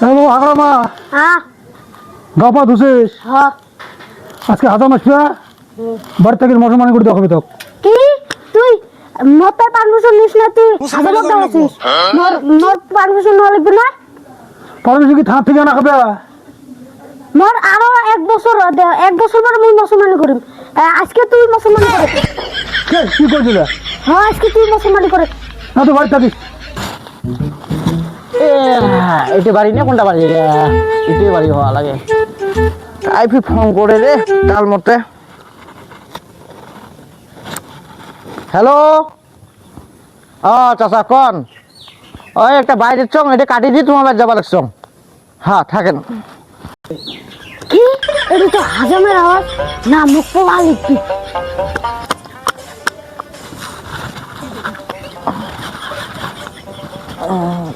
Hello আগরামা হ্যাঁ। গাপা ধুছিস? হ্যাঁ। আজকে হাজার মাস বাড়ি থেকে মুসলমান করে দেখাবি তো কি? তুই মতের পারমিশন নিস না তুই? হাজার লোক আছিস। মোর মোর পারমিশন না লাগবে না পারমিশন কি থানা থেকে না খাবে? মোর আরও এক বছর দে- এক বছর পরে মুই মুসলমানি করিম। এ, আজকে তুই মুসলমানি করে কে কি করছিল হ্যাঁ আজকে তুই মুসলমানি করে। না তো বাড়ি থাকিস এটি বাড়ি না কোনটা বাড়ি? রে এটি বাড়ি হওয়া লাগে। আইপি ফোন করে রে কাল মতে। হ্যালো? ও চাচা কন? ওই একটা বাইরের চং এটা কাটি দিয়ে তোমার বাড়ি যাবার চং। হ্যাঁ থাকেন। কি? এটা তো হাজামের আওয়াজ। না মুখ পোলা লিখবি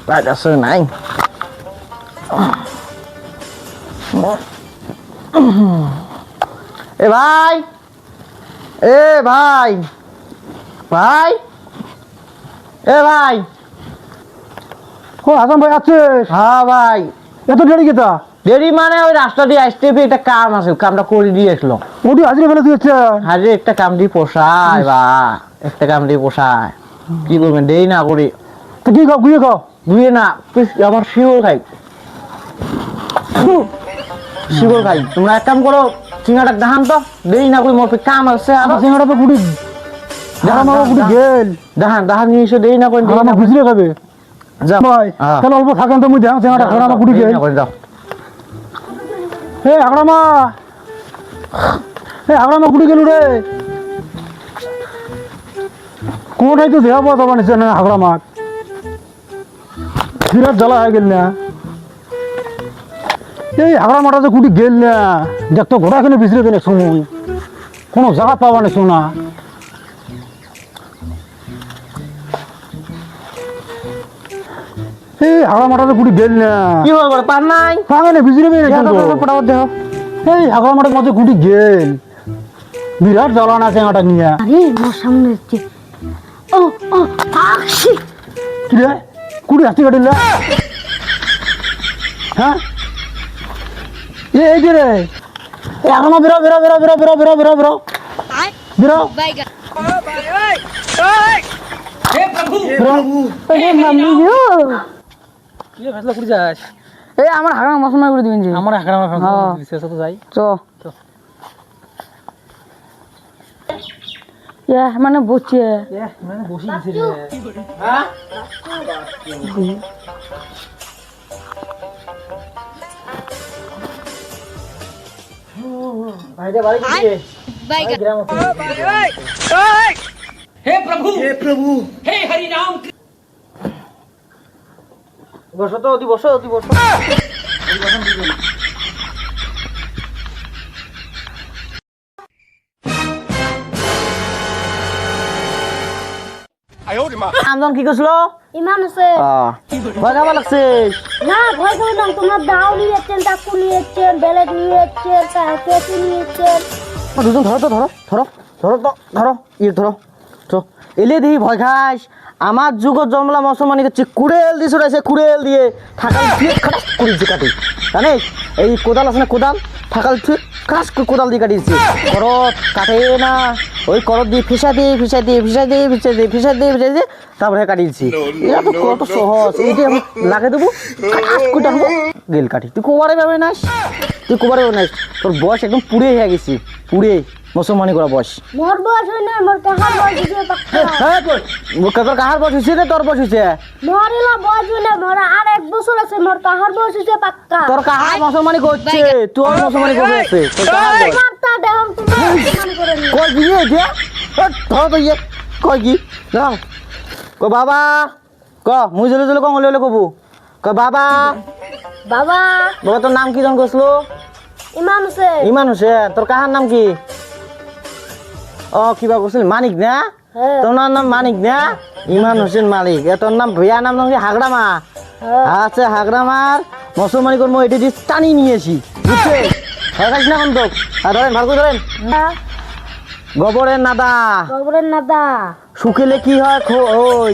বাইরে আছে নাই এ ভাই এ ভাই ভাই এ ভাই ও হাসান ভাই আছিস হ্যাঁ ভাই এত দেরি কেতা দেরি মানে ওই রাস্তা দিয়ে আসতে হবে, একটা কাম আছে কামটা করে দিয়ে আসলো ওটি হাজিরে ফেলে দিয়েছে আরে একটা কাম দিয়ে পোষায় বা একটা কাম দিয়ে পোষায় কি করবেন দেরি না করি তো কি খাও গুয়ে খাও। গুয়ে না আমার শিওর খাই। শিওর খাই। তোমরা এক কাম করো চিংড়াটা দাহান তো। দেই না কই মোর কাম আছে আমার চিংড়া তো গুড়ি। দাহান আমার গুড়ি গেল। দাহান দাহান নিয়ে এসে দেরি না কই না গুজরে খাবে? যা। ভাই তাহলে অল্প থাকেন তো মুই দেখাম চিংড়াটা খাওয়া আমার গুড়ি গেল। যাও এ আগড়ামা এ আগড়ামা গুড়ি গেল রে। কোন হয়তো দেওয়া পাওয়া তো বানিয়েছে না আগড়ামা বিরাট জ্বালা হয়ে গেল না। এই আগরামাটা যে গুটি গেল না দেখ তো ঘোড়া কিনে বিচরে কিনে শুনুন। কোনো জায়গা পাবা না। শোনা এই আগরামাটা যে গুটি গেল না। কি হবে পার নাই? পাবে না বিচরে বেরিয়ে কিন্তু। ফটাফট এই আগর মাঠের মধ্যে গুটি গেল। বিরাট জ্বালান আছে এটা নিয়ে। আরে মোর সামনে হচ্ছে। ও ও কি রে? কুড়ি হাসি কাটিল হ্যাঁ? এ এই যে রে। মা বেরো বেরো বেরো বেরো বেরো বেরো বেরো বেরো। বেরো। বেরো। ওরে মাম্মি গো কি ফেসলা এহ মানে বসে। এহ মানে বসে গেছে রে। হ্যাঁ? ভাইরে বাড়ি গিয়ে ভাইগা ওই হে প্রভু। হে প্রভু। হে হরি নাম। বসো তো অতি বসো অতি বসো। আমদন কি করছিল ইমান আছে। ভয় খাবার লাগছিস না ভয় করে না তোমরা দাও নিয়েছেন চাকু নিয়েছেন বেলেট নিয়েছেন কেসি নিয়েছেন দুজন ধরো তো ধরো ধরো ধরো তো ধরো ইয়ে ধরো তো এলে দিই ভয় খাস আমার যুগত জন্মলা মুসলমানি করছে কুড়েল দিয়ে ছড়াইছে কুড়েল দিয়ে। থাকাল দিয়ে খাটাস করে দিয়ে কাটে জানিস এই কোদাল আছে না কোদাল? থাকাল ছুঁয়ে খাস কোদাল দিয়ে কাটিয়েছি। করত কাটে না। ওই করত দিয়ে ফিসা দিয়ে ফিসা দিয়ে ফিসা দিয়ে ফিসা দিয়ে ফিসা দিয়ে ফিসা দিয়ে তারপরে কাটিয়েছি। এটা তো কত সহজ। এইটা আমি লাগে দেবো কুটা হব গেল কাটি। তুই কোবারে পাবে নাস। তুই কোবারে পাবে নাস। তোর বয়স একদম পুড়ে হয়ে গেছি। পুড়ে। মুসলমানি করা বয়স। মোর বয়স হয় না মোর কাহার বয়স হয়েছে পাক্কা হ্যাঁ তোর কাহার বয়স হয়েছে না তোর বয়স মোর বয়স না মোর আর এক বছর আছে মোর কাহার বয়স হয়েছে পাক্কা তোর কাহার মুসলমানি করছে তোর মুসলমানি করে আছে? তোর কাহার বয়স। মারতা দেহম তোমরা মুসলমান করে কই কি দিয়া ধর তো ইয়ে কই কি যাও ক বাবা ক মুই জলে জলে কং হলে কবু। ক বাবা। বাবা। বাবা তোর নাম কি জন কইছিল ইমান আছে। ইমান হোসেন তোর কাহার নাম কি? ও কিবা কৈছিল? মানিক না? হ্যাঁ। তোর নাম মানিক না? ইমান হোসেন মালিক এ তোর নাম ভैया নাম নাম কি হাগড়ামা হ্যাঁ। আচ্ছা হাগড়ামার মুসলমানি কর্ম এটি দিয়ে টানি নিয়েছি বুঝছে খাইস না কোন তো আর ধরেন ভালো করে ধরেন গোবরের নাদা। গবরের নাদা। শুকিলে কি হয় খো- ওই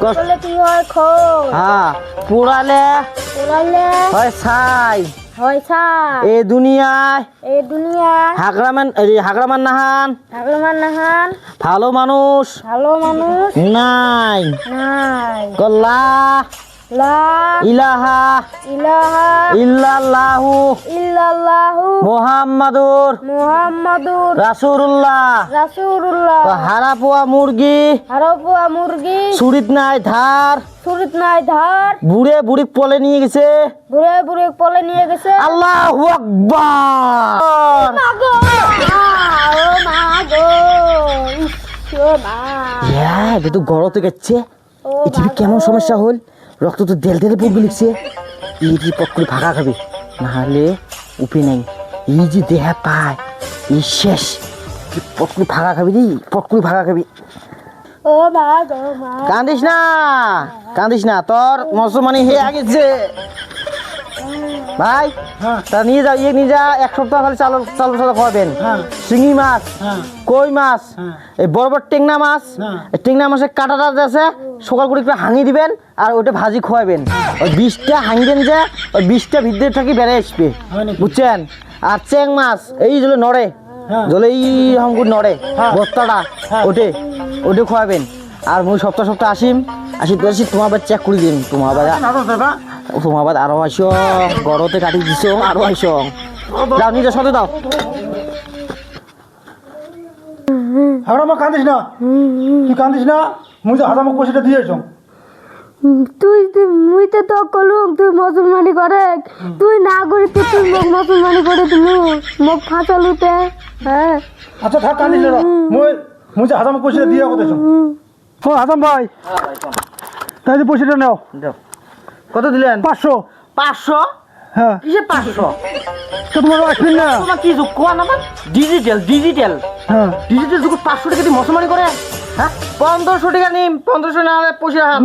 কষ্ট। বলে কি হয় খোল? হ্যাঁ পোড়ালে পোড়ালে হয় ছাই। হয় ছাই এ দুনিয়ায়। এই দুনিয়া হাগরামান এই হাগরামান নাহান। ঠাকুরমান নাহান। ভালো মানুষ। ভালো মানুষ। নাই। নাই। কল্লা। ইলাহা ইলাহা ইল্লাল্লাহু ইল্লাল্লাহু মোহাম্মদুর মুহাম্মাদুর রাসূলুল্লাহ। রাসূলুল্লাহ। হারা পোয়া মুরগি। হারপুয়া মুরগি। চুরিত নাই ধার। সুরিত নাই ধার। বুড়ে বুড়ি পলে নিয়ে গেছে। বুড়ে বুড়ে পলে নিয়ে গেছে। আল্লাহ আকবার। মাগো ও মাগো ইয়া গড়তে গেছে। কেমন সমস্যা হল? রক্ত তো দেল দেলে পড়বে লিখছে। এই যে পট করে ফাঁকা খাবে। নাহলে উপে নেই। এই যে দেহা পায় এই শেষ। তুই পট করে ফাঁকা খাবি রে? পট করে ফাঁকা খাবি। ও মা গো মা। কান্দিস না কান্দিস না। তোর মুসলমানি হয়ে গেছে। ভাই তা নিয়ে যাও ইয়ে নিয়ে যা। এক সপ্তাহ খালি চাল চাল চাল খাওয়াবেন। হ্যাঁ। শিঙি মাছ হ্যাঁ। কই মাছ? হ্যাঁ। এই বড় বড় টেংনা মাছ। হ্যাঁ। এই টেংনা মাছের কাঁটাটা আছে সকাল করে একটু হাঙি দিবেন আর ওটা ভাজি খোয়াবেন ওই বিষটা হাঙবেন যে ওই বিষটা ভিতরে থাকি বেড়ে আসবে। বুঝছেন? আর চেং মাছ এই জলে নড়ে হ্যাঁ। জলে এই হাঙ্গুর নড়ে হ্যাঁ। বস্তাটা হ্যাঁ। ওটে ওটে খোয়াবেন আর মুই সপ্তাহ সপ্তাহ আসিম আসি তো আসি তোমার আবার চেক করে দিন তোমার আবার নাটক তোমার আবার আরও আইস গরতে কাটি দিছ আরও আইস। যাও নিজের সাথে দাও। হাওড়া মা কান্দিস না? তুই কান্দিস না? মুই তো হাজার মুখ পয়সাটা দিয়েছ। তুই তুই- মুই তো তো কলুম তুই মুসলমানি করে। তুই না করি তুই তুই মোক মুসলমানি করে দিলু মোক ফাঁসালুতে হ্যাঁ। আচ্ছা থাক কান্দিস না মুই মুই যে হাজার মুখ পয়সাটা দিয়ে কোথায় ও হাসাম ভাই। তাই যে পয়সাটা নাও। দাও। কত দিলেন? পাঁচশো। পাঁচশো? হ্যাঁ। কিসে পাঁচশো? তো তোমার আসবেন না। তোমার কি যুগ? কোয়া নাম্বার ডিজিটাল ডিজিটাল হ্যাঁ। ডিজিটাল যুগ পাঁচশো টাকা দিয়ে মুসলমানি করে? হ্যাঁ? পনেরোশো টাকা নিম পনেরোশো না হলে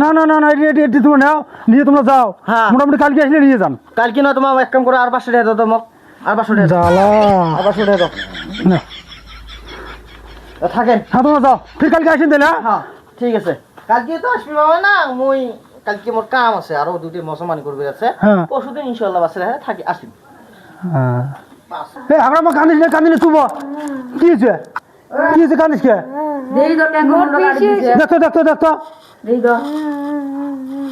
না না না না এটি এটি তোমরা নাও নিয়ে তোমরা যাও। হ্যাঁ। মোটামুটি কালকে আসলে নিয়ে যান। কালকে না তোমার এক কাম করে আর পাঁচশো টাকা দাও তোমাক আর পাঁচশো টাকা দাও। আর পাঁচশো টাকা দাও। না। থাকেন। হ্যাঁ তোমরা যাও। ফির কালকে আসেন তাহলে হ্যাঁ? হ্যাঁ ঠিক আছে। কালকে তো আসবি বাবা না মুই কালকে মোর কাম আছে আরও দুটি মুসলমানি করবে আছে। পরশুদিন ইনশাল্লাহ বাসে হ্যাঁ থাকি আসবি হ্যাঁ। আমরা কান্দিস না কান্দিলে তুব কি হয়েছে? কি হয়েছে কান্দিস কে?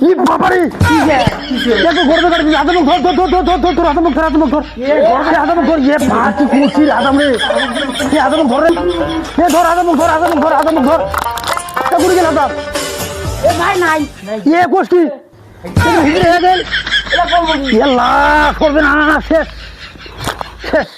ই বাবারি! দেখো গর্বে কাটি আদম ধর ধর ধর ধর ধর ধর ধর আদম ধর আদম ধর। আদম ধর এ পাঁচি কুচির আদম রে। এ আদম ধর রে। এ ধর আদম ধর আদম ধর আদম ধর। এ গুড়ি গেল আদম এ ভাই নাই। কোষ্টি গেল করবে না শেষ। শেষ।